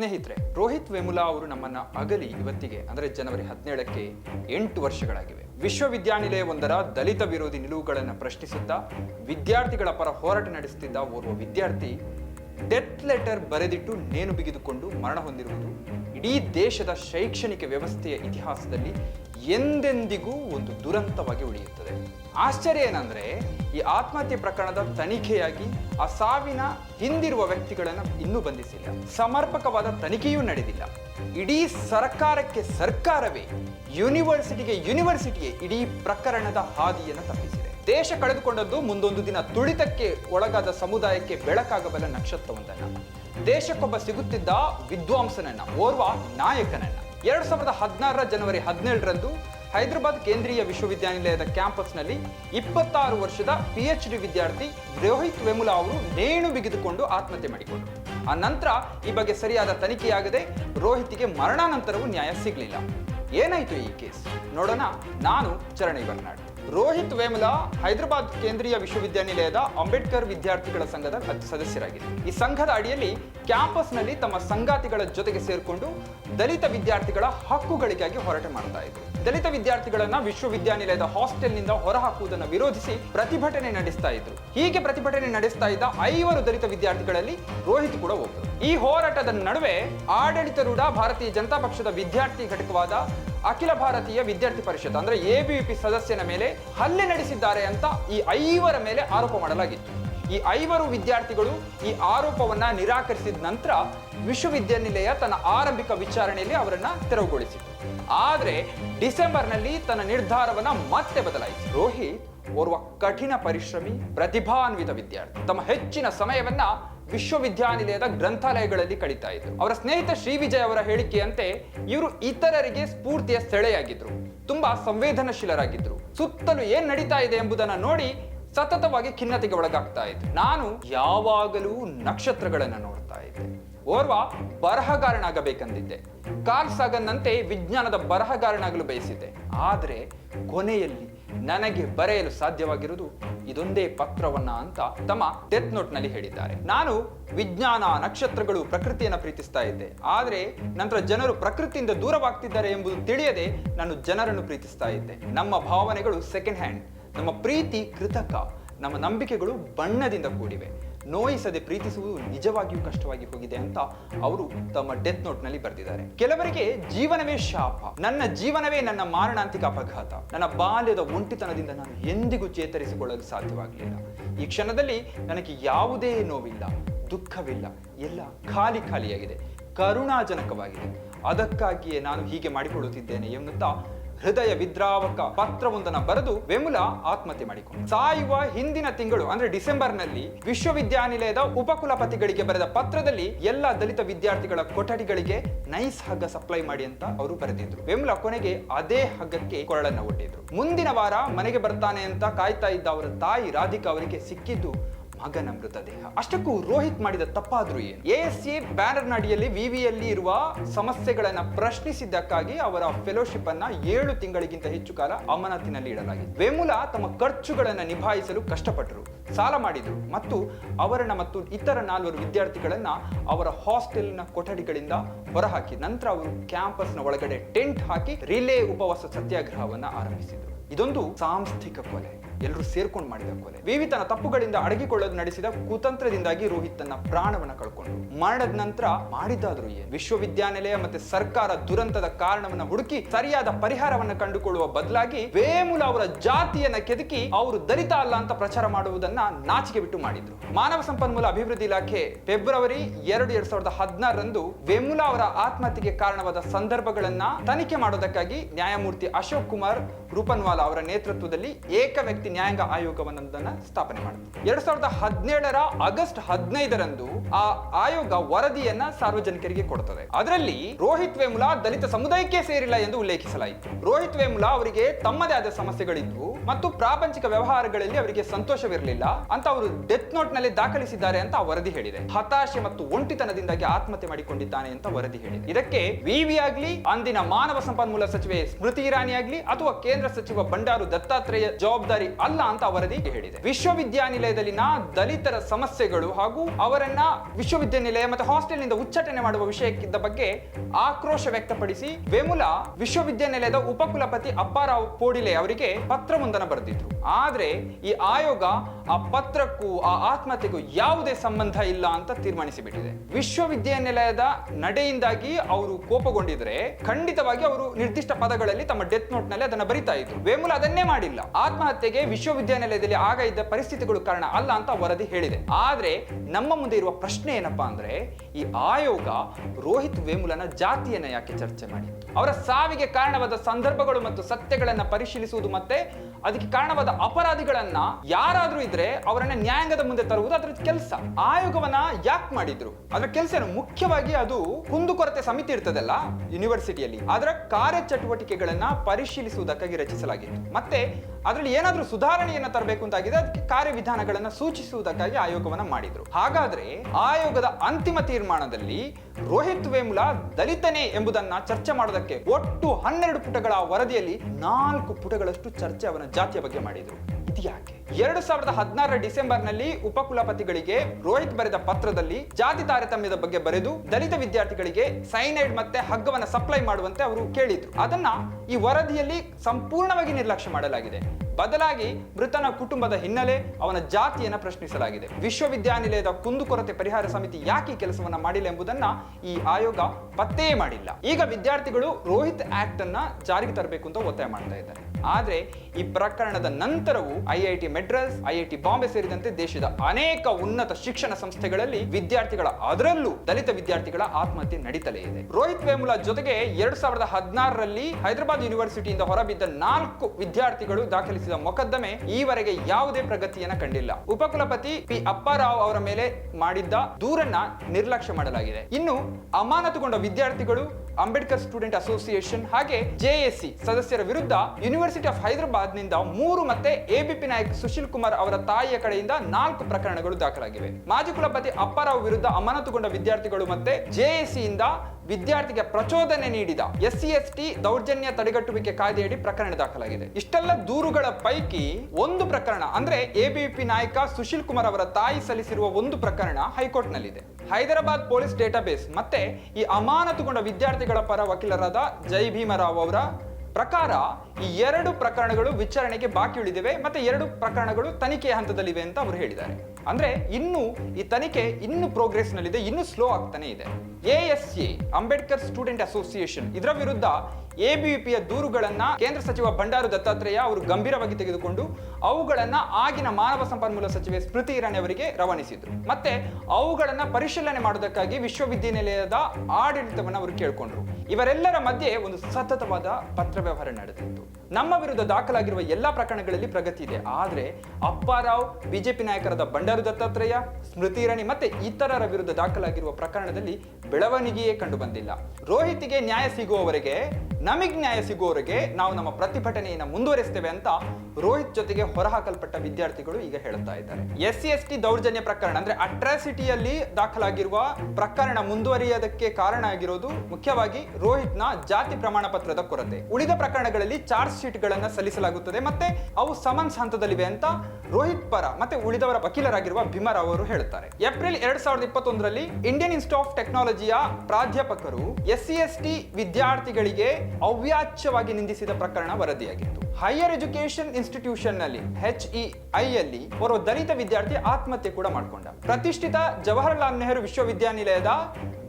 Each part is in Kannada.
ಸ್ನೇಹಿತರೆ, ರೋಹಿತ್ ವೇಮುಲಾ ಅವರು ನಮ್ಮನ್ನ ಅಗಲಿ ಇವತ್ತಿಗೆ, ಅಂದ್ರೆ ಜನವರಿ ಹದಿನೇಳಕ್ಕೆ ಎಂಟು ವರ್ಷಗಳಾಗಿವೆ. ವಿಶ್ವವಿದ್ಯಾನಿಲಯವೊಂದರ ದಲಿತ ವಿರೋಧಿ ನಿಲುವುಗಳನ್ನು ಪ್ರಶ್ನಿಸುತ್ತಾ ವಿದ್ಯಾರ್ಥಿಗಳ ಪರ ಹೋರಾಟ ನಡೆಸುತ್ತಿದ್ದ ಓರ್ವ ವಿದ್ಯಾರ್ಥಿ ಡೆತ್ ಲೆಟರ್ ಬರೆದಿಟ್ಟು ನೇಣು ಬಿಗಿದುಕೊಂಡು ಮರಣ ಹೊಂದಿರುವುದು, ಇಡೀ ದೇಶದ ಶೈಕ್ಷಣಿಕ ವ್ಯವಸ್ಥೆಯ ಇತಿಹಾಸದಲ್ಲಿ ಎಂದೆಂದಿಗೂ ಒಂದು ದುರಂತವಾಗಿ ಉಳಿಯುತ್ತದೆ. ಆಶ್ಚರ್ಯ ಏನಂದ್ರೆ, ಈ ಆತ್ಮಹತ್ಯೆ ಪ್ರಕರಣದ ತನಿಖೆಯಾಗಿ ಆ ಸಾವಿನ ಹಿಂದಿರುವ ವ್ಯಕ್ತಿಗಳನ್ನು ಇನ್ನೂ ಬಂಧಿಸಿಲ್ಲ. ಸಮರ್ಪಕವಾದ ತನಿಖೆಯೂ ನಡೆದಿಲ್ಲ. ಇಡೀ ಸರ್ಕಾರಕ್ಕೆ ಸರ್ಕಾರವೇ ಯೂನಿವರ್ಸಿಟಿಗೆ ಯೂನಿವರ್ಸಿಟಿಯೇ ಇಡೀ ಪ್ರಕರಣದ ಹಾದಿಯನ್ನು ತಪ್ಪಿಸಿದೆ. ದೇಶ ಕಳೆದುಕೊಂಡದ್ದು ಮುಂದೊಂದು ದಿನ ತುಳಿತಕ್ಕೆ ಒಳಗಾದ ಸಮುದಾಯಕ್ಕೆ ಬೆಳಕಾಗಬಲ್ಲ ನಕ್ಷತ್ರವೊಂದನ್ನು. ದೇಶಕ್ಕೊಬ್ಬ ಸಿಗುತ್ತಿದ್ದ ವಿದ್ವಾಂಸನನ್ನ, ಓರ್ವ ನಾಯಕನನ್ನ. ಎರಡ್ ಸಾವಿರದ ಹದಿನಾರರ ಜನವರಿ ಹದಿನೇಳರಂದು ಹೈದರಾಬಾದ್ ಕೇಂದ್ರೀಯ ವಿಶ್ವವಿದ್ಯಾನಿಲಯದ ಕ್ಯಾಂಪಸ್ನಲ್ಲಿ ಇಪ್ಪತ್ತಾರು ವರ್ಷದ ಪಿ ಎಚ್ ಡಿ ವಿದ್ಯಾರ್ಥಿ ರೋಹಿತ್ ವೆಮುಲಾ ಅವರು ನೇಣು ಬಿಗಿದುಕೊಂಡು ಆತ್ಮಹತ್ಯೆ ಮಾಡಿಕೊಂಡರು. ಆ ನಂತರ ಈ ಬಗ್ಗೆ ಸರಿಯಾದ ತನಿಖೆಯಾಗದೆ ರೋಹಿತ್ಗೆ ಮರಣಾನಂತರವೂ ನ್ಯಾಯ ಸಿಗಲಿಲ್ಲ. ಏನಾಯ್ತು ಈ ಕೇಸ್? ನೋಡೋಣ. ನಾನು ಚರಣಿ ಬರ್ನಾಡ್. ರೋಹಿತ್ ವೇಮಲ ಹೈದರಾಬಾದ್ ಕೇಂದ್ರೀಯ ವಿಶ್ವವಿದ್ಯಾನಿಲಯದ ಅಂಬೇಡ್ಕರ್ ವಿದ್ಯಾರ್ಥಿಗಳ ಸಂಘದ ಸದಸ್ಯರಾಗಿದೆ ಈ ಸಂಘದ ಅಡಿಯಲ್ಲಿ ಕ್ಯಾಂಪಸ್ನಲ್ಲಿ ತಮ್ಮ ಸಂಗಾತಿಗಳ ಜೊತೆಗೆ ಸೇರಿಕೊಂಡು ದಲಿತ ವಿದ್ಯಾರ್ಥಿಗಳ ಹಕ್ಕುಗಳಿಗಾಗಿ ಹೋರಾಟ ಮಾಡ್ತಾ ಇದ್ರು. ದಲಿತ ವಿದ್ಯಾರ್ಥಿಗಳನ್ನ ವಿಶ್ವವಿದ್ಯಾನಿಲಯದ ಹಾಸ್ಟೆಲ್ನಿಂದ ಹೊರಹಾಕುವುದನ್ನು ವಿರೋಧಿಸಿ ಪ್ರತಿಭಟನೆ ನಡೆಸ್ತಾ ಇದ್ರು. ಹೀಗೆ ಪ್ರತಿಭಟನೆ ನಡೆಸ್ತಾ ಇದ್ದ ಐವರು ದಲಿತ ವಿದ್ಯಾರ್ಥಿಗಳಲ್ಲಿ ರೋಹಿತ್ ಕೂಡ ಒಬ್ಬರು ಈ ಹೋರಾಟದ ನಡುವೆ ಆಡಳಿತಾರೂಢ ಭಾರತೀಯ ಜನತಾ ಪಕ್ಷದ ವಿದ್ಯಾರ್ಥಿ ಘಟಕವಾದ ಅಖಿಲ ಭಾರತೀಯ ವಿದ್ಯಾರ್ಥಿ ಪರಿಷತ್, ಅಂದ್ರೆ ಎಬಿವಿಪಿ ಸದಸ್ಯನ ಮೇಲೆ ಹಲ್ಲೆ ನಡೆಸಿದ್ದಾರೆ ಅಂತ ಈ ಐವರ ಮೇಲೆ ಆರೋಪ ಮಾಡಲಾಗಿತ್ತು. ಈ ಐವರು ವಿದ್ಯಾರ್ಥಿಗಳು ಈ ಆರೋಪವನ್ನ ನಿರಾಕರಿಸಿದ ನಂತರ ವಿಶ್ವವಿದ್ಯಾನಿಲಯ ತನ್ನ ಆರಂಭಿಕ ವಿಚಾರಣೆಯಲ್ಲಿ ಅವರನ್ನ ತೆರವುಗೊಳಿಸಿತು ಆದ್ರೆ ಡಿಸೆಂಬರ್ನಲ್ಲಿ ತನ್ನ ನಿರ್ಧಾರವನ್ನ ಮತ್ತೆ ಬದಲಾಯಿಸಿ. ರೋಹಿತ್ ಓರ್ವ ಕಠಿಣ ಪರಿಶ್ರಮಿ, ಪ್ರತಿಭಾನ್ವಿತ ವಿದ್ಯಾರ್ಥಿ. ತಮ್ಮ ಹೆಚ್ಚಿನ ಸಮಯವನ್ನ ವಿಶ್ವವಿದ್ಯಾನಿಲಯದ ಗ್ರಂಥಾಲಯಗಳಲ್ಲಿ ಕಳೀತಾ ಇದ್ರು. ಅವರ ಸ್ನೇಹಿತ ಶ್ರೀ ವಿಜಯ್ ಅವರ ಹೇಳಿಕೆಯಂತೆ ಇವರು ಇತರರಿಗೆ ಸ್ಫೂರ್ತಿಯ ಸೆಳೆಯಾಗಿದ್ರು. ತುಂಬಾ ಸಂವೇದನಶೀಲರಾಗಿದ್ರು. ಸುತ್ತಲೂ ಏನ್ ನಡೀತಾ ಇದೆ ಎಂಬುದನ್ನ ನೋಡಿ ಸತತವಾಗಿ ಖಿನ್ನತೆಗೆ ಒಳಗಾಗ್ತಾ ಇದ್ರು. ನಾನು ಯಾವಾಗಲೂ ನಕ್ಷತ್ರಗಳನ್ನ ನೋಡ್ತಾ ಇದ್ದೆ. ಓರ್ವ ಬರಹಗಾರನಾಗಬೇಕೆಂದಿದ್ದೆ. ಕಾರ್ಲ್ ಸಾಗನ್ನಂತೆ ವಿಜ್ಞಾನದ ಬರಹಗಾರನಾಗಲು ಬಯಸಿದ್ದೆ. ಆದರೆ ಕೊನೆಯಲ್ಲಿ ನನಗೆ ಬರೆಯಲು ಸಾಧ್ಯವಾಗಿರುವುದು ಇದೊಂದೇ ಪತ್ರವನ್ನ ಅಂತ ತಮ್ಮ ಡೆತ್ ನೋಟ್ನಲ್ಲಿ ಹೇಳಿದ್ದಾರೆ. ನಾನು ವಿಜ್ಞಾನ ನಕ್ಷತ್ರಗಳು ಪ್ರಕೃತಿಯನ್ನ ಪ್ರೀತಿಸ್ತಾ ಇದ್ದೆ. ಆದರೆ ನಂತರ ಜನರು ಪ್ರಕೃತಿಯಿಂದ ದೂರವಾಗ್ತಿದ್ದಾರೆ ಎಂಬುದು ತಿಳಿಯದೆ ನಾನು ಜನರನ್ನು ಪ್ರೀತಿಸ್ತಾ ಇದ್ದೆ. ನಮ್ಮ ಭಾವನೆಗಳು ಸೆಕೆಂಡ್ ಹ್ಯಾಂಡ್ ನಮ್ಮ ಪ್ರೀತಿ ಕೃತಕ. ನಮ್ಮ ನಂಬಿಕೆಗಳು ಬಣ್ಣದಿಂದ ಕೂಡಿವೆ. ನೋಯಿಸದೆ ಪ್ರೀತಿಸುವುದು ನಿಜವಾಗಿಯೂ ಕಷ್ಟವಾಗಿ ಹೋಗಿದೆ ಅಂತ ಅವರು ತಮ್ಮ ಡೆತ್ ನೋಟ್ನಲ್ಲಿ ಬರೆದಿದ್ದಾರೆ. ಕೆಲವರಿಗೆ ಜೀವನವೇ ಶಾಪ. ನನ್ನ ಜೀವನವೇ ನನ್ನ ಮಾರಣಾಂತಿಕ ಅಪಘಾತ. ನನ್ನ ಬಾಲ್ಯದ ಒಂಟಿತನದಿಂದ ನಾನು ಎಂದಿಗೂ ಚೇತರಿಸಿಕೊಳ್ಳಲು ಸಾಧ್ಯವಾಗಲಿಲ್ಲ. ಈ ಕ್ಷಣದಲ್ಲಿ ನನಗೆ ಯಾವುದೇ ನೋವಿಲ್ಲ, ದುಃಖವಿಲ್ಲ, ಎಲ್ಲ ಖಾಲಿ ಖಾಲಿಯಾಗಿದೆ. ಕರುಣಾಜನಕವಾಗಿದೆ. ಅದಕ್ಕಾಗಿಯೇ ನಾನು ಹೀಗೆ ಮಾಡಿಕೊಳ್ಳುತ್ತಿದ್ದೇನೆ ಎನ್ನುತ್ತಾ ಹೃದಯ ವಿದ್ರಾವಕ ಪತ್ರವೊಂದನ್ನ ಬರೆದು ವೆಮುಲ ಆತ್ಮಹತ್ಯೆ ಮಾಡಿಕೊಂಡು ಸಾಯುವ ಹಿಂದಿನ ತಿಂಗಳು, ಅಂದ್ರೆ ಡಿಸೆಂಬರ್ನಲ್ಲಿ ವಿಶ್ವವಿದ್ಯಾನಿಲಯದ ಉಪಕುಲಪತಿಗಳಿಗೆ ಬರೆದ ಪತ್ರದಲ್ಲಿ ಎಲ್ಲ ದಲಿತ ವಿದ್ಯಾರ್ಥಿಗಳ ಕೊಠಡಿಗಳಿಗೆ ನೈಸ್ ಹಗ್ಗ ಸಪ್ಲೈ ಮಾಡಿ ಅಂತ ಅವರು ಬರೆದಿದ್ರು. ವೆಮುಲ ಕೊನೆಗೆ ಅದೇ ಹಗ್ಗಕ್ಕೆ ಕೊರಳನ್ನ ಒಡ್ಡಿದ್ರು. ಮುಂದಿನ ವಾರ ಮನೆಗೆ ಬರ್ತಾನೆ ಅಂತ ಕಾಯ್ತಾ ಇದ್ದ ಅವರ ತಾಯಿ ರಾಧಿಕಾ ಅವರಿಗೆ ಸಿಕ್ಕಿದ್ದು ಮಗನ ಮೃತದೇಹ ಅಷ್ಟಕ್ಕೂ ರೋಹಿತ್ ಮಾಡಿದ ತಪ್ಪಾದ್ರೂ ಏನು? ಎ ಎಸ್ ಸಿ ಬ್ಯಾನರ್ನ ಅಡಿಯಲ್ಲಿ ವಿವಿಯಲ್ಲಿ ಇರುವ ಸಮಸ್ಯೆಗಳನ್ನ ಪ್ರಶ್ನಿಸಿದ್ದಕ್ಕಾಗಿ ಅವರ ಫೆಲೋಶಿಪ್ ಅನ್ನ ಏಳು ತಿಂಗಳಿಗಿಂತ ಹೆಚ್ಚು ಕಾಲ ಅಮಾನತಿನಲ್ಲಿ ಇಡಲಾಗಿದೆ ವೇಮುಲ ತಮ್ಮ ಖರ್ಚುಗಳನ್ನ ನಿಭಾಯಿಸಲು ಕಷ್ಟಪಟ್ಟರು. ಸಾಲ ಮಾಡಿದರು. ಮತ್ತು ಅವರನ್ನ ಮತ್ತು ಇತರ ನಾಲ್ವರು ವಿದ್ಯಾರ್ಥಿಗಳನ್ನ ಅವರ ಹಾಸ್ಟೆಲ್ನ ಕೊಠಡಿಗಳಿಂದ ಹೊರಹಾಕಿ ನಂತರ ಅವರು ಕ್ಯಾಂಪಸ್ನ ಒಳಗಡೆ ಟೆಂಟ್ ಹಾಕಿ ರಿಲೇ ಉಪವಾಸ ಸತ್ಯಾಗ್ರಹವನ್ನ ಆರಂಭಿಸಿದರು. ಇದೊಂದು ಸಾಂಸ್ಥಿಕ ಕೊಲೆ. ಎಲ್ಲರೂ ಸೇರ್ಕೊಂಡು ಮಾಡಿದ ಕೊಲೆ ವಿವಿ ತನ್ನ ತಪ್ಪುಗಳಿಂದ ಅಡಗಿಕೊಳ್ಳಲು ನಡೆಸಿದ ಕುತಂತ್ರದಿಂದಾಗಿ ರೋಹಿತ್ ತನ್ನ ಪ್ರಾಣವನ್ನ ಕಳ್ಕೊಂಡು ಮರಣದ ನಂತರ ಮಾಡಿದ್ದಾದ್ರೂ ಏನು? ವಿಶ್ವವಿದ್ಯಾನಿಲಯ ಮತ್ತೆ ಸರ್ಕಾರ ದುರಂತದ ಕಾರಣವನ್ನ ಹುಡುಕಿ ಸರಿಯಾದ ಪರಿಹಾರವನ್ನ ಕಂಡುಕೊಳ್ಳುವ ಬದಲಾಗಿ ವೇಮುಲ ಅವರ ಜಾತಿಯನ್ನ ಕೆದಕಿ ಅವರು ದಲಿತ ಅಲ್ಲ ಅಂತ ಪ್ರಚಾರ ಮಾಡುವುದನ್ನ ನಾಚಿಕೆ ಬಿಟ್ಟು ಮಾಡಿದ್ರು. ಮಾನವ ಸಂಪನ್ಮೂಲ ಅಭಿವೃದ್ಧಿ ಇಲಾಖೆ ಫೆಬ್ರವರಿ ಎರಡು ಎರಡ್ ಸಾವಿರದ ಹದಿನಾರರಂದು ವೇಮುಲಾ ಅವರ ಆತ್ಮಹತ್ಯೆಗೆ ಕಾರಣವಾದ ಸಂದರ್ಭಗಳನ್ನ ತನಿಖೆ ಮಾಡೋದಕ್ಕಾಗಿ ನ್ಯಾಯಮೂರ್ತಿ ಅಶೋಕ್ ಕುಮಾರ್ ರೂಪನ್ವಾಲಾ ಅವರ ನೇತೃತ್ವದಲ್ಲಿ ಏಕ ವ್ಯಕ್ತಿ ನ್ಯಾಯಾಂಗ ಆಯೋಗವನ್ನೊಂದನ್ನ ಸ್ಥಾಪನೆ ಮಾಡಿತು ಎರಡ್ ಸಾವಿರದ ಹದಿನೇಳರ ಆಗಸ್ಟ್ ಹದಿನೈದರಂದು ಆ ಆಯೋಗ ವರದಿಯನ್ನ ಸಾರ್ವಜನಿಕರಿಗೆ ಕೊಡುತ್ತದೆ ಅದರಲ್ಲಿ ರೋಹಿತ್ ವೇಮುಲಾ ದಲಿತ ಸಮುದಾಯಕ್ಕೆ ಸೇರಿಲ್ಲ ಎಂದು ಉಲ್ಲೇಖಿಸಲಾಯಿತು. ರೋಹಿತ್ ವೇಮುಲಾ ಅವರಿಗೆ ತಮ್ಮದೇ ಆದ ಸಮಸ್ಯೆಗಳಿದ್ವು. ಮತ್ತು ಪ್ರಾಪಂಚಿಕ ವ್ಯವಹಾರಗಳಲ್ಲಿ ಅವರಿಗೆ ಸಂತೋಷವಿರಲಿಲ್ಲ ಅಂತ ಅವರು ಡೆತ್ ನೋಟ್ನಲ್ಲಿ ದಾಖಲಿಸಿದ್ದಾರೆ ಅಂತ ವರದಿ ಹೇಳಿದೆ. ಹತಾಶೆ ಮತ್ತು ಒಂಟಿತನದಿಂದಾಗಿ ಆತ್ಮಹತ್ಯೆ ಮಾಡಿಕೊಂಡಿದ್ದಾನೆ ಅಂತ ವರದಿ ಹೇಳಿದೆ. ಇದಕ್ಕೆ ವಿವಿ ಆಗ್ಲಿ, ಅಂದಿನ ಮಾನವ ಸಂಪನ್ಮೂಲ ಸಚಿವೆ ಸ್ಮೃತಿ ಇರಾನಿ ಆಗ್ಲಿ, ಅಥವಾ ಕೇಂದ್ರ ಸಚಿವ ಬಂಡಾರು ದತ್ತಾತ್ರೇಯ ಜವಾಬ್ದಾರಿ ಅಲ್ಲ ಅಂತ ವರದಿ ಹೇಳಿದೆ. ವಿಶ್ವವಿದ್ಯಾನಿಲಯದಲ್ಲಿನ ದಲಿತರ ಸಮಸ್ಯೆಗಳು ಹಾಗೂ ಅವರನ್ನ ವಿಶ್ವವಿದ್ಯಾನಿಲಯ ಮತ್ತೆ ಹಾಸ್ಟೆಲ್ನಿಂದ ಉಚ್ಚಾಟನೆ ಮಾಡುವ ವಿಷಯಕ್ಕಿದ್ದ ಬಗ್ಗೆ ಆಕ್ರೋಶ ವ್ಯಕ್ತಪಡಿಸಿ, ವೇಮುಲ ವಿಶ್ವವಿದ್ಯಾನಿಲಯದ ಉಪಕುಲಪತಿ ಅಪ್ಪಾರಾವ್ ಪೋಡಿಲೆ ಅವರಿಗೆ ಪತ್ರವೊಂದನ್ನು ಬರೆದಿದ್ರು. ಆದ್ರೆ ಈ ಆಯೋಗ ಆ ಪತ್ರಕ್ಕೂ, ಆ ಆತ್ಮಹತ್ಯೆಗೂ ಯಾವುದೇ ಸಂಬಂಧ ಇಲ್ಲ ಅಂತ ತೀರ್ಮಾನಿಸಿಬಿಟ್ಟಿದೆ. ವಿಶ್ವವಿದ್ಯಾನಿಲಯದ ನಡೆಯಿಂದಾಗಿ ಅವರು ಕೋಪಗೊಂಡಿದ್ರೆ ಖಂಡಿತವಾಗಿ ಅವರು ನಿರ್ದಿಷ್ಟ ಪದಗಳಲ್ಲಿ ತಮ್ಮ ಡೆತ್ ನೋಟ್ನಲ್ಲಿ ಅದನ್ನ ಬರಿತಾ ಇದ್ರು. ವೇಮುಲ ಅದನ್ನೇ ಮಾಡಿಲ್ಲ. ಆತ್ಮಹತ್ಯೆಗೆ ವಿಶ್ವವಿದ್ಯಾನಿಲಯದಲ್ಲಿ ಆಗ ಇದ್ದ ಪರಿಸ್ಥಿತಿಗಳು ಕಾರಣ ಅಲ್ಲ ಅಂತ ವರದಿ ಹೇಳಿದೆ. ಆದ್ರೆ ನಮ್ಮ ಮುಂದೆ ಇರುವ ಪ್ರಶ್ನೆ ಏನಪ್ಪಾ ಅಂದ್ರೆ, ಈ ಆಯೋಗ ರೋಹಿತ್ ವೇಮುಲನ ಜಾತಿಯನ್ನ ಯಾಕೆ ಚರ್ಚೆ ಮಾಡಿತ್ತು ಅವರ ಸಾವಿಗೆ ಕಾರಣವಾದ ಸಂದರ್ಭಗಳು ಮತ್ತು ಸತ್ಯಗಳನ್ನ ಪರಿಶೀಲಿಸುವುದು ಮತ್ತೆ ಅದಕ್ಕೆ ಕಾರಣವಾದ ಅಪರಾಧಿಗಳನ್ನ ಯಾರಾದ್ರೂ ಇದ್ರೆ ಅವರನ್ನ ನ್ಯಾಯಾಂಗದ ಮುಂದೆ ತರುವುದು ಅದರ ಕೆಲಸ. ಆಯೋಗವನ್ನ ಯಾಕೆ ಮಾಡಿದ್ರು? ಅದರ ಕೆಲಸ ಮುಖ್ಯವಾಗಿ ಅದು ಕುಂದುಕೊರತೆ ಸಮಿತಿ ಇರ್ತದಲ್ಲ ಯೂನಿವರ್ಸಿಟಿಯಲ್ಲಿ ಅದರ ಕಾರ್ಯಚಟುವಟಿಕೆಗಳನ್ನ ಪರಿಶೀಲಿಸುವುದಕ್ಕಾಗಿ ರಚಿಸಲಾಗಿತ್ತು. ಮತ್ತೆ ಅದರಲ್ಲಿ ಏನಾದರೂ ಸುಧಾರಣೆಯನ್ನು ತರಬೇಕು ಅಂತಾಗಿದೆ, ಅದಕ್ಕೆ ಕಾರ್ಯವಿಧಾನಗಳನ್ನು ಸೂಚಿಸುವುದಕ್ಕಾಗಿ ಆಯೋಗವನ್ನ ಮಾಡಿದ್ರು. ಹಾಗಾದ್ರೆ ಆಯೋಗದ ಅಂತಿಮ ತೀರ್ಮಾನದಲ್ಲಿ ರೋಹಿತ್ ವೇಮುಲಾ ದಲಿತನೇ ಎಂಬುದನ್ನ ಚರ್ಚೆ ಮಾಡೋದಕ್ಕೆ ಒಟ್ಟು ಹನ್ನೆರಡು ಪುಟಗಳ ವರದಿಯಲ್ಲಿ ನಾಲ್ಕು ಪುಟಗಳಷ್ಟು ಚರ್ಚೆ ಅವನ ಜಾತಿಯ ಬಗ್ಗೆ ಮಾಡಿದ್ರು. ಇದು ಯಾಕೆ ಎರಡು ಸಾವಿರದ ಹದಿನಾರರ ಡಿಸೆಂಬರ್ನಲ್ಲಿ ಉಪಕುಲಪತಿಗಳಿಗೆ ರೋಹಿತ್ ಬರೆದ ಪತ್ರದಲ್ಲಿ ಜಾತಿ ತಾರತಮ್ಯದ ಬಗ್ಗೆ ಬರೆದು ದಲಿತ ವಿದ್ಯಾರ್ಥಿಗಳಿಗೆ ಸೈನೈಡ್ ಮತ್ತೆ ಹಗ್ಗವನ್ನು ಸಪ್ಲೈ ಮಾಡುವಂತೆ ಅವರು ಕೇಳಿದ್ರು. ಅದನ್ನ ಈ ವರದಿಯಲ್ಲಿ ಸಂಪೂರ್ಣವಾಗಿ ನಿರ್ಲಕ್ಷ್ಯ ಮಾಡಲಾಗಿದೆ. ಬದಲಾಗಿ ಮೃತನ ಕುಟುಂಬದ ಹಿನ್ನೆಲೆ ಅವನ ಜಾತಿಯನ್ನ ಪ್ರಶ್ನಿಸಲಾಗಿದೆ. ವಿಶ್ವವಿದ್ಯಾನಿಲಯದ ಕುಂದುಕೊರತೆ ಪರಿಹಾರ ಸಮಿತಿ ಯಾಕೆ ಕೆಲಸವನ್ನ ಮಾಡಿಲ್ಲ ಎಂಬುದನ್ನ ಈ ಆಯೋಗ ಪತ್ತೆಯೇ ಮಾಡಿಲ್ಲ. ಈಗ ವಿದ್ಯಾರ್ಥಿಗಳು ರೋಹಿತ್ ಆಕ್ಟ್ ಅನ್ನ ಜಾರಿಗೆ ತರಬೇಕು ಅಂತ ಒತ್ತಾಯ ಮಾಡ್ತಾ ಇದ್ದಾರೆ. ಆದ್ರೆ ಈ ಪ್ರಕರಣದ ನಂತರವೂ ಐಐಟಿ ಮೆಡ್ರಾಸ್ ಐಐಟಿ ಬಾಂಬೆ ಸೇರಿದಂತೆ ದೇಶದ ಅನೇಕ ಉನ್ನತ ಶಿಕ್ಷಣ ಸಂಸ್ಥೆಗಳಲ್ಲಿ ವಿದ್ಯಾರ್ಥಿಗಳ, ಅದರಲ್ಲೂ ದಲಿತ ವಿದ್ಯಾರ್ಥಿಗಳ ಆತ್ಮಹತ್ಯೆ ನಡೀತಲೇ ಇದೆ. ರೋಹಿತ್ ವೇಮುಲಾ ಜೊತೆಗೆ ಎರಡ್ ಸಾವಿರದ ಹದಿನಾರರಲ್ಲಿ ಹೈದರಾಬಾದ್ ಯೂನಿವರ್ಸಿಟಿಯಿಂದ ಹೊರಬಿದ್ದ ನಾಲ್ಕು ವಿದ್ಯಾರ್ಥಿಗಳು ದಾಖಲಿಸಿದ ಮೊಕದ್ದಮೆ ಈವರೆಗೆ ಯಾವುದೇ ಪ್ರಗತಿಯನ್ನ ಕಂಡಿಲ್ಲ. ಉಪಕುಲಪತಿ ಪಿ ಅಪ್ಪಾರಾವ್ ಅವರ ಮೇಲೆ ಮಾಡಿದ್ದ ದೂರನ್ನ ನಿರ್ಲಕ್ಷ್ಯ ಮಾಡಲಾಗಿದೆ. ಇನ್ನು ಅಮಾನತುಗೊಂಡ ವಿದ್ಯಾರ್ಥಿಗಳು ಅಂಬೇಡ್ಕರ್ ಸ್ಟೂಡೆಂಟ್ ಅಸೋಸಿಯೇಷನ್ ಹಾಗೆ ಜೆಎಸ್ಸಿ ಸದಸ್ಯರ ವಿರುದ್ಧ ಯೂನಿವರ್ಸಿಟಿ ಆಫ್ ಹೈದರಾಬಾದ್ನಿಂದ ಮೂರು ಮತ್ತೆ ಎಬಿಪಿ ನಾಯಕ್ ಸುಶೀಲ್ ಕುಮಾರ್ ಅವರ ತಾಯಿಯ ಕಡೆಯಿಂದ ನಾಲ್ಕು ಪ್ರಕರಣಗಳು ದಾಖಲಾಗಿವೆ. ಮಾಜಿ ಕುಲಪತಿ ಅಪ್ಪಾರಾವ್ ವಿರುದ್ಧ ಅಮಾನತುಗೊಂಡ ವಿದ್ಯಾರ್ಥಿಗಳು ಮತ್ತೆ ಜೆಎಸ್ಸಿ ಇಂದ ವಿದ್ಯಾರ್ಥಿಗೆ ಪ್ರಚೋದನೆ ನೀಡಿದ ಎಸ್ಸಿ ಎಸ್ ಟಿ ದೌರ್ಜನ್ಯ ತಡೆಗಟ್ಟುವಿಕೆ ಕಾಯ್ದೆಯಡಿ ಪ್ರಕರಣ ದಾಖಲಾಗಿದೆ. ಇಷ್ಟೆಲ್ಲ ದೂರುಗಳ ಪೈಕಿ ಒಂದು ಪ್ರಕರಣ, ಅಂದ್ರೆ ಎಬಿಪಿ ನಾಯಕ ಸುಶೀಲ್ ಕುಮಾರ್ ಅವರ ತಾಯಿ ಸಲ್ಲಿಸಿರುವ ಒಂದು ಪ್ರಕರಣ ಹೈಕೋರ್ಟ್ ನಲ್ಲಿದೆ ಹೈದರಾಬಾದ್ ಪೊಲೀಸ್ ಡೇಟಾಬೇಸ್ ಮತ್ತೆ ಈ ಅಮಾನತುಗೊಂಡ ವಿದ್ಯಾರ್ಥಿಗಳ ಪರ ವಕೀಲರಾದ ಜೈ ಭೀಮರಾವ್ ಅವರ ಪ್ರಕಾರ ಈ ಎರಡು ಪ್ರಕರಣಗಳು ವಿಚಾರಣೆಗೆ ಬಾಕಿ ಉಳಿದಿವೆ, ಮತ್ತೆ ಎರಡು ಪ್ರಕರಣಗಳು ತನಿಖೆಯ ಹಂತದಲ್ಲಿವೆ ಅಂತ ಅವರು ಹೇಳಿದ್ದಾರೆ. ಅಂದ್ರೆ ಇನ್ನು ಈ ತನಿಖೆ ಇನ್ನು ಪ್ರೋಗ್ರೆಸ್ ನಲ್ಲಿದೆ ಇನ್ನು ಸ್ಲೋ ಆಗ್ತಾನೆ ಇದೆ. A S A, Ambedkar student association, ಇದರ ವಿರುದ್ಧ ಎಬಿವಿಪಿಯ ದೂರುಗಳನ್ನ ಕೇಂದ್ರ ಸಚಿವ ಬಂಡಾರು ದತ್ತಾತ್ರೇಯ ಅವರು ಗಂಭೀರವಾಗಿ ತೆಗೆದುಕೊಂಡು ಅವುಗಳನ್ನ ಆಗಿನ ಮಾನವ ಸಂಪನ್ಮೂಲ ಸಚಿವೆ ಸ್ಮೃತಿ ಇರಾನಿ ಅವರಿಗೆ ರವಾನಿಸಿದ್ರು. ಮತ್ತೆ ಅವುಗಳನ್ನ ಪರಿಶೀಲನೆ ಮಾಡೋದಕ್ಕಾಗಿ ವಿಶ್ವವಿದ್ಯಾನಿಲಯದ ಆಡಳಿತವನ್ನು ಅವರು ಕೇಳಿಕೊಂಡ್ರು. ಇವರೆಲ್ಲರ ಮಧ್ಯೆ ಒಂದು ಸತತವಾದ ಪತ್ರ ವ್ಯವಹಾರ ನಡೆದಿತ್ತು. ನಮ್ಮ ವಿರುದ್ಧ ದಾಖಲಾಗಿರುವ ಎಲ್ಲಾ ಪ್ರಕರಣಗಳಲ್ಲಿ ಪ್ರಗತಿ ಇದೆ. ಆದ್ರೆ ಅಪ್ಪಾರಾವ್, ಬಿಜೆಪಿ ನಾಯಕರಾದ ಬಂಡಾರು ದತ್ತಾತ್ರೇಯ, ಸ್ಮೃತಿ ಇರಾನಿ ಮತ್ತೆ ಇತರರ ವಿರುದ್ಧ ದಾಖಲಾಗಿರುವ ಪ್ರಕರಣದಲ್ಲಿ ಬೆಳವಣಿಗೆಯೇ ಕಂಡು ಬಂದಿಲ್ಲ. ರೋಹಿತ್ಗೆ ನ್ಯಾಯ ಸಿಗುವವರೆಗೆ, ನಮಗ್ ನ್ಯಾಯ ಸಿಗುವವರೆಗೆ ನಾವು ನಮ್ಮ ಪ್ರತಿಭಟನೆಯನ್ನು ಮುಂದುವರಿಸ್ತೇವೆ ಅಂತ ರೋಹಿತ್ ಜೊತೆಗೆ ಹೊರಹಾಕಲ್ಪಟ್ಟ ವಿದ್ಯಾರ್ಥಿಗಳು ಈಗ ಹೇಳ್ತಾ ಇದ್ದಾರೆ. ಎಸ್ ಸಿ ಎಸ್ ಟಿ ದೌರ್ಜನ್ಯ ಪ್ರಕರಣ, ಅಂದ್ರೆ ಅಟ್ರಾಸಿಟಿಯಲ್ಲಿ ದಾಖಲಾಗಿರುವ ಪ್ರಕರಣ ಮುಂದುವರಿಯೋದಕ್ಕೆ ಕಾರಣ ಆಗಿರೋದು ಮುಖ್ಯವಾಗಿ ರೋಹಿತ್ನ ಜಾತಿ ಪ್ರಮಾಣ ಪತ್ರದ ಕೊರತೆ. ಉಳಿದ ಪ್ರಕರಣಗಳಲ್ಲಿ ಚಾರ್ಜ್ ಶೀಟ್ ಗಳನ್ನ ಸಲ್ಲಿಸಲಾಗುತ್ತದೆ, ಮತ್ತೆ ಅವು ಸಮನ್ಸ್ ಹಂತದಲ್ಲಿವೆ ಅಂತ ರೋಹಿತ್ ಪರ, ಮತ್ತೆ ಉಳಿದವರ ವಕೀಲರಾಗಿರುವ ಭೀಮರಾವ್ ಅವರು ಹೇಳುತ್ತಾರೆ. ಏಪ್ರಿಲ್ ಎರಡ್ ಸಾವಿರದ ಇಪ್ಪತ್ತೊಂದರಲ್ಲಿ ಇಂಡಿಯನ್ ಇನ್ಸ್ಟಿಟ್ಯೂಟ್ ಆಫ್ ಟೆಕ್ನಾಲಜಿಯ ಪ್ರಾಧ್ಯಾಪಕರು ಎಸ್ಸಿ ಎಸ್ ಟಿ ವಿದ್ಯಾರ್ಥಿಗಳಿಗೆ ಅವ್ಯಾಚ್ಯವಾಗಿ ನಿಂದಿಸಿದ ಪ್ರಕರಣ ವರದಿಯಾಗಿತ್ತು. ಹೈಯರ್ ಎಜುಕೇಶನ್ ಇನ್ಸ್ಟಿಟ್ಯೂಷನ್ನಲ್ಲಿ ಹೆಚ್ ಇ ಐ ಅಲ್ಲಿ ಓರ್ವ ದಲಿತ ವಿದ್ಯಾರ್ಥಿ ಆತ್ಮಹತ್ಯೆ ಕೂಡ ಮಾಡಿಕೊಂಡ. ಪ್ರತಿಷ್ಠಿತ ಜವಾಹರಲಾಲ್ ನೆಹರು ವಿಶ್ವವಿದ್ಯಾನಿಲಯದ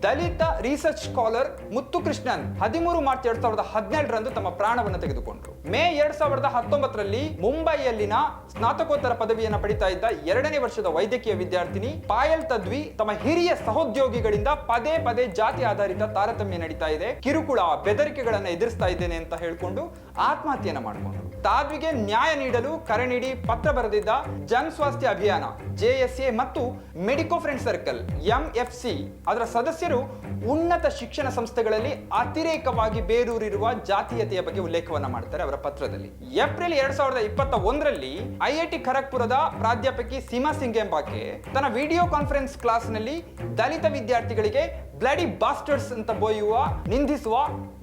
ದಲಿತ ರಿಸರ್ಚ್ ಸ್ಕಾಲರ್ ಮುತ್ತು ಕೃಷ್ಣನ್ ಹದಿಮೂರು ಮಾರ್ಚ್ ಎರಡ್ ಸಾವಿರದ ಹದಿನೇಳರಂದು ತಮ್ಮ ಪ್ರಾಣವನ್ನು ತೆಗೆದುಕೊಂಡರು. ಮೇ ಎರಡ್ ಸಾವಿರದ ಹತ್ತೊಂಬತ್ತರಲ್ಲಿ ಮುಂಬೈಯಲ್ಲಿನ ಸ್ನಾತಕೋತ್ತರ ಪದವಿಯನ್ನು ಪಡಿತಾ ಇದ್ದ ಎರಡನೇ ವರ್ಷದ ವೈದ್ಯಕೀಯ ವಿದ್ಯಾರ್ಥಿನಿ ಪಾಯಲ್ ತದ್ವಿ ತಮ್ಮ ಹಿರಿಯ ಸಹೋದ್ಯೋಗಿಗಳಿಂದ ಪದೇ ಪದೇ ಜಾತಿ ಆಧಾರಿತ ತಾರತಮ್ಯ ನಡೀತಾ ಇದೆ. ಕಿರುಕುಳ ಬೆದರಿಕೆಗಳನ್ನು ಎದುರಿಸ್ತಾ ಇದ್ದೇನೆ ಅಂತ ಹೇಳ್ಕೊಂಡು ಆತ್ಮಹತ್ಯೆಯನ್ನ ಮಾಡಿಕೊಂಡರು ತಾದ್ವಿಗೆ ನ್ಯಾಯ ನೀಡಲು ಕರೆ ನೀಡಿ ಪತ್ರ ಬರೆದಿದ್ದ ಜನ್ ಸ್ವಾಸ್ಥ್ಯ ಅಭಿಯಾನ ಜೆಎಸ್ಎ ಮತ್ತು ಮೆಡಿಕೋ ಫ್ರೆಂಡ್ ಸರ್ಕಲ್ ಎಂಎಫ್ಸಿ ಅದರ ಸದಸ್ಯರು ಉನ್ನತ ಶಿಕ್ಷಣ ಸಂಸ್ಥೆಗಳಲ್ಲಿ ಅತಿರೇಕವಾಗಿ ಬೇರೂರಿರುವ ಜಾತೀಯತೆಯ ಬಗ್ಗೆ ಉಲ್ಲೇಖವನ್ನ ಮಾಡ್ತಾರೆ ಅವರ ಪತ್ರದಲ್ಲಿ. ಏಪ್ರಿಲ್ ಎರಡ್ ಸಾವಿರದ ಇಪ್ಪತ್ತ ಒಂದರಲ್ಲಿ ಐಐಟಿ ಖರಗ್ಪುರದ ಪ್ರಾಧ್ಯಾಪಕಿ ಸೀಮಾ ಸಿಂಗ್ ಎಂಬಾಕೆ ತನ್ನ ವಿಡಿಯೋ ಕಾನ್ಫರೆನ್ಸ್ ಕ್ಲಾಸ್ನಲ್ಲಿ ದಲಿತ ವಿದ್ಯಾರ್ಥಿಗಳಿಗೆ ಬ್ಲಡಿ ಬಾಸ್ಟರ್ಸ್ ಅಂತ ಬೋಯುವ, ನಿಂದಿಸುವ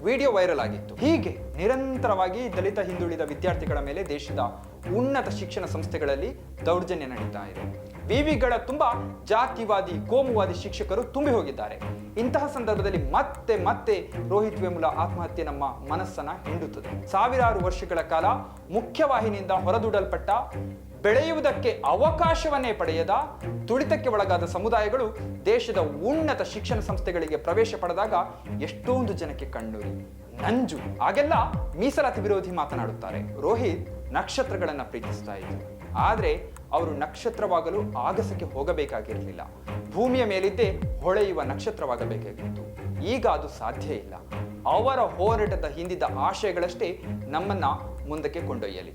ವಿಡಿಯೋ ವೈರಲ್ ಆಗಿತ್ತು. ಹೀಗೆ ನಿರಂತರವಾಗಿ ದಲಿತ ಹಿಂದುಳಿದ ವಿದ್ಯಾರ್ಥಿಗಳ ಮೇಲೆ ದೇಶದ ಉನ್ನತ ಶಿಕ್ಷಣ ಸಂಸ್ಥೆಗಳಲ್ಲಿ ದೌರ್ಜನ್ಯ ನಡೀತಾ ಇದೆ. ವಿವಿಗಳ ತುಂಬಾ ಜಾತಿವಾದಿ, ಕೋಮುವಾದಿ ಶಿಕ್ಷಕರು ತುಂಬಿ ಹೋಗಿದ್ದಾರೆ. ಇಂತಹ ಸಂದರ್ಭದಲ್ಲಿ ಮತ್ತೆ ಮತ್ತೆ ರೋಹಿತ್ ವೇಮುಲ ಆತ್ಮಹತ್ಯೆ ನಮ್ಮ ಮನಸ್ಸನ್ನ ಹಿಂಡುತ್ತದೆ. ಸಾವಿರಾರು ವರ್ಷಗಳ ಕಾಲ ಮುಖ್ಯವಾಹಿನಿಯಿಂದ ಹೊರದೂಡಲ್ಪಟ್ಟ ಬೆಳೆಯುವುದಕ್ಕೆ ಅವಕಾಶವನ್ನೇ ಪಡೆಯದ ತುಳಿತಕ್ಕೆ ಒಳಗಾದ ಸಮುದಾಯಗಳು ದೇಶದ ಉನ್ನತ ಶಿಕ್ಷಣ ಸಂಸ್ಥೆಗಳಿಗೆ ಪ್ರವೇಶ ಪಡೆದಾಗ ಎಷ್ಟೊಂದು ಜನಕ್ಕೆ ಕಣ್ಣೂರಿ. ನಂಜು ಹಾಗೆಲ್ಲ ಮೀಸಲಾತಿ ವಿರೋಧಿ ಮಾತನಾಡುತ್ತಾರೆ. ರೋಹಿತ್ ನಕ್ಷತ್ರಗಳನ್ನ ಪ್ರೀತಿಸ್ತಾ ಇದ್ದರು ಆದರೆ ಅವರು ನಕ್ಷತ್ರವಾಗಲು ಆಗಸಕ್ಕೆ ಹೋಗಬೇಕಾಗಿರಲಿಲ್ಲ. ಭೂಮಿಯ ಮೇಲಿದ್ದೇ ಹೊಳೆಯುವ ನಕ್ಷತ್ರವಾಗಬೇಕಾಗಿತ್ತು. ಈಗ ಅದು ಸಾಧ್ಯ ಇಲ್ಲ. ಅವರ ಹೋರಾಟದ ಹಿಂದಿದ್ದ ಆಶಯಗಳಷ್ಟೇ ನಮ್ಮನ್ನ ಮುಂದಕ್ಕೆ ಕೊಂಡೊಯ್ಯಲಿ.